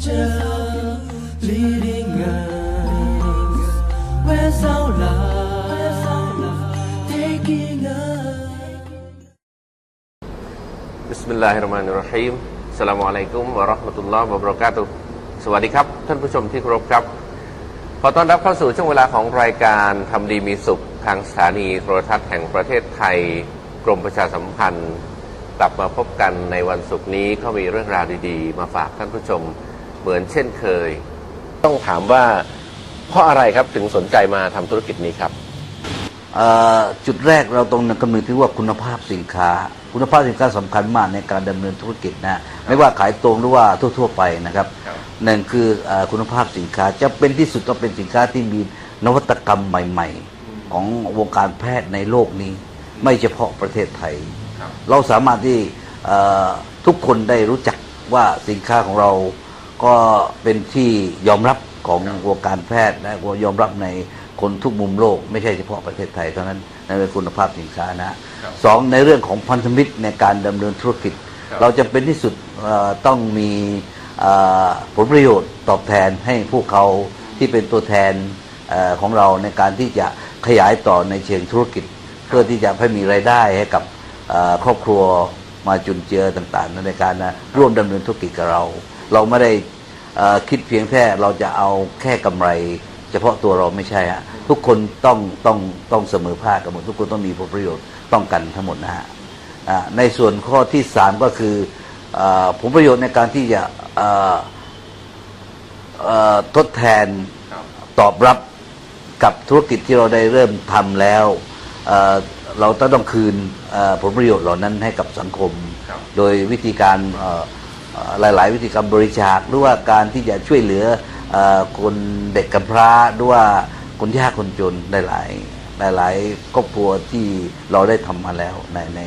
future leading us. Where's our love taking us? บิสมิลลาฮิรเราะห์มานิรเราะฮีมอัสสลามุอะลัยกุมวะเราะห์มะตุลลอฮ์วะบะเราะกาตุฮ์สวัสดีครับ ท่านผู้ชมที่เคารพครับ ขอต้อนรับเข้าสู่ช่วงเวลาของรายการทำดีมีสุขทางสถานีโทรทัศน์แห่งประเทศไทย กรมประชาสัมพันธ์กลับมาพบกันในวันศุกร์นี้ก็มีเรื่องราวดีๆ มาฝากท่านผู้ชม เหมือนเช่นเคย ต้องถามว่าเพราะอะไรครับถึงสนใจมาทำธุรกิจนี้ครับ เอ่อจุดแรกเราต้องคำนึงถึงว่าคุณภาพสินค้า คุณภาพสินค้าสำคัญมากในการดำเนินธุรกิจนะไม่ว่าขายตรงหรือว่าทั่ว ๆ ไปนะครับครับ หนึ่งคือเออคุณภาพสินค้าจะเป็นที่สุดต้องเป็นสินค้าที่มีนวัตกรรมใหม่ ๆ ของวงการแพทย์ในโลกนี้ ไม่เฉพาะประเทศไทยเราสามารถที่เอ่อทุกคนได้รู้จักว่าสินค้าของเรา ก็เป็นที่ยอมรับของวงการแพทย์และยอมรับในคนทุกมุมโลก ไม่ใช่เฉพาะประเทศไทยเท่านั้นในเรื่องคุณภาพสินค้านะสองในเรื่องของพันธมิตรในการดำเนินธุรกิจครับเราจะเป็นที่สุดเอ่อต้องมีเอ่อผลประโยชน์ตอบแทนให้พวกเขาที่เป็นตัวแทนเออของเราในการที่จะขยายต่อในเชิงธุรกิจ เพื่อที่จะให้มีรายได้ให้กับเอ่อครอบครัวมาจุนเจือต่างๆในการนะร่วมดำเนินธุรกิจกับเรา เราไม่ได้เอ่อคิดเพียงแค่เราจะเอาแค่กำไร เฉพาะตัวเราไม่ใช่ฮะทุกคนต้องต้องต้องเสมอภาคกันหมดทุกคนต้องมีผลประโยชน์ต้องกันทั้งหมดนะฮะอ่าในส่วนข้อที่สามก็คือเออผลประโยชน์ในการที่จะเอ่อเอ่อทดแทนตอบรับกับธุรกิจที่เราได้เริ่มทำแล้วเอ่อเราต้องต้องคืนเอ่อผลประโยชน์เหล่านั้นให้กับสังคมครับโดยวิธีการเอ่อเอ่อ หลาย ๆ วิธีการบริจาคหรือว่าการที่จะช่วยเหลืออคนเด็กกำพร้าหรือว่าคนยากคนจนหลาย ๆ หลาย ๆ ครอบครัวที่เราได้ทำมาแล้วในใน